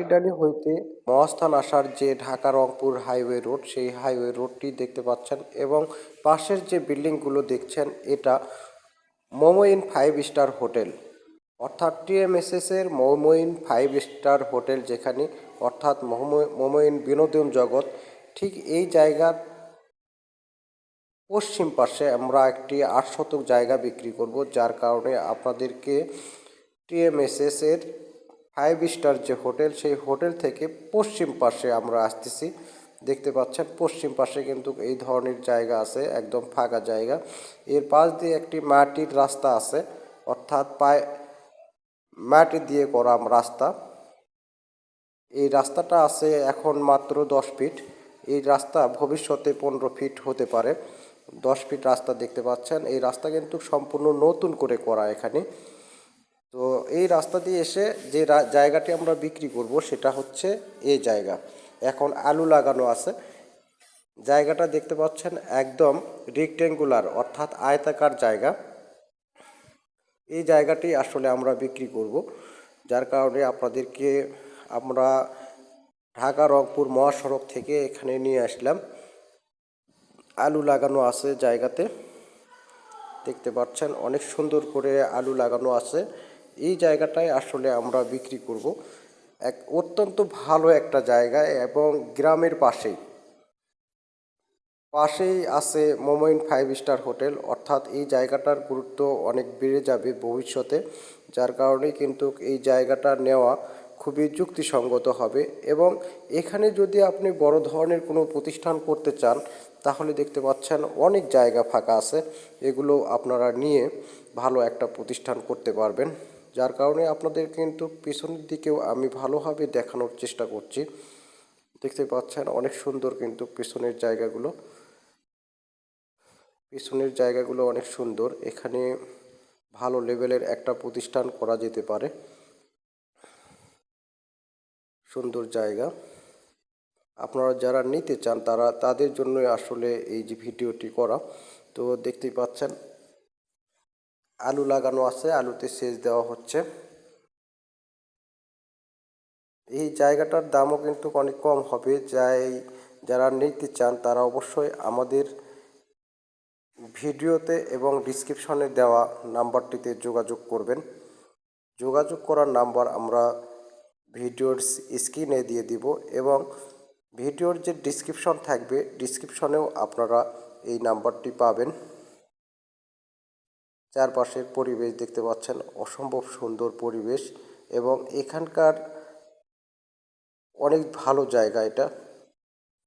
মাটিডালি হইতে মহাস্থান আসার যে ঢাকা রংপুর হাইওয়ে রোড, সেই হাইওয়ে রোডটি দেখতে পাচ্ছেন এবং পাশের যে বিল্ডিংগুলো দেখছেন, এটা মোমোইন ফাইভ স্টার হোটেল। অর্থাৎ টিএমএসএস এর মোমোইন ফাইভ স্টার হোটেল যেখানে, অর্থাৎ মোমো- মোমোইন বিনোদন জগৎ, ঠিক এই জায়গার পশ্চিম পাশে আমরা একটি আট শতক জায়গা বিক্রি করব, যার কারণে আপনাদেরকে টিএমএসএস এর ফাইভ স্টার যে হোটেল, সেই হোটেল থেকে পশ্চিম পাশে আমরা আসতেছি। দেখতে পাচ্ছেন, পশ্চিম পাশে কিন্তু এই ধরনের জায়গা আছে, একদম ফাঁকা জায়গা। এর পাশ দিয়ে একটি মাটির রাস্তা আছে, অর্থাৎ পায়ে মাটি দিয়ে করা রাস্তা। এই রাস্তাটা আছে এখন মাত্র দশ ফিট। এই রাস্তা ভবিষ্যতে পনেরো ফিট হতে পারে। দশ ফিট রাস্তা দেখতে পাচ্ছেন। এই রাস্তা কিন্তু সম্পূর্ণ নতুন করে করা এখানে। তো এই রাস্তা দিয়ে এসে যে জায়গাটি আমরা বিক্রি করব সেটা হচ্ছে এই জায়গা। এখন আলু লাগানো আছে। জায়গাটা দেখতে পাচ্ছেন একদম রেক্টেঙ্গুলার অর্থাৎ আয়তাকার জায়গা। এই জায়গাটি আসলে আমরা বিক্রি করব। যার কারণে আপনাদেরকে আমরা ঢাকা, রংপুর মহাসড়ক থেকে এখানে নিয়ে আসলাম। আলু লাগানো আছে জায়গাতে। দেখতে পাচ্ছেন অনেক সুন্দর করে আলু লাগানো আছে। এই জায়গাটায় আসলে আমরা বিক্রি করব। এক অত্যন্ত ভালো একটা জায়গা এবং গ্রামের পাশেই। পাশেই আছে মোমোইন ফাইভ স্টার হোটেল। অর্থাৎ এই জায়গাটার গুরুত্ব অনেক বেড়ে যাবে ভবিষ্যতে, যার কারণে কিন্তু এই জায়গাটা নেওয়া খুবই যুক্তিসঙ্গত হবে এবং এখানে যদি আপনি বড় ধরনের কোনো প্রতিষ্ঠান করতে চান, তাহলে দেখতে পাচ্ছেন অনেক জায়গা ফাঁকা আছে। এগুলো আপনারা নিয়ে ভালো একটা প্রতিষ্ঠান করতে পারবেন। যার কারণে আপনাদের কিন্তু পিছনের দিকেও আমি ভালোভাবে দেখানোর চেষ্টা করছি। দেখতে পাচ্ছেন অনেক সুন্দর কিন্তু পিছনের জায়গাগুলো। পিছনের জায়গাগুলো অনেক সুন্দর। এখানে ভালো লেভেলের একটা প্রতিষ্ঠান করা যেতে পারে। সুন্দর জায়গা। আপনারা যারা নিতে চান তারা, তাদের জন্যই আসলে এই যে ভিডিওটি করা। তো দেখতেই পাচ্ছেন আলু লাগানো আছে, আলুতে সেচ দেওয়া হচ্ছে। এই জায়গাটার দামও কিন্তু অনেক কম হবে, যাই যারা নিতে চান তারা অবশ্যই আমাদের ভিডিওতে এবং ডিসক্রিপশনে দেওয়া নাম্বারটিতে যোগাযোগ করবেন। যোগাযোগ করার নাম্বার আমরা ভিডিওর স্ক্রিনে দিয়ে দিব এবং ভিডিওর যে ডিসক্রিপশন থাকবে, ডিসক্রিপশনেও আপনারা এই নাম্বারটি পাবেন। চারপাশের পরিবেশ দেখতে পাচ্ছেন। অসম্ভব সুন্দর পরিবেশ এবং এখানকার অনেক ভালো জায়গা এটা।